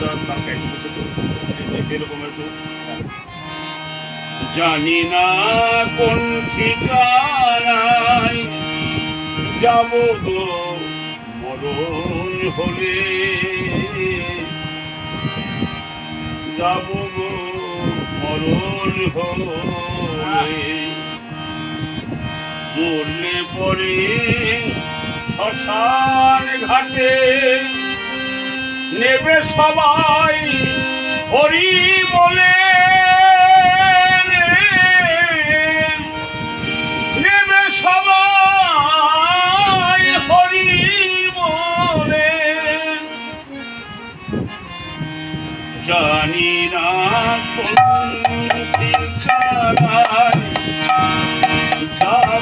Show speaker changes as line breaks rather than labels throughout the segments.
তার তার কাছে বসে তো সেরকম জানি না কোন ঠিকানায় যাব গো, মরণ হলে। যাব গো, মরণ হলে। মরলে পরে শ্মশান ঘাটে নেবে সবাই হরি বলে নেবে সবাই হরি বলে। জানি না কোন ঠিকানায় যাব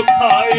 কোথায়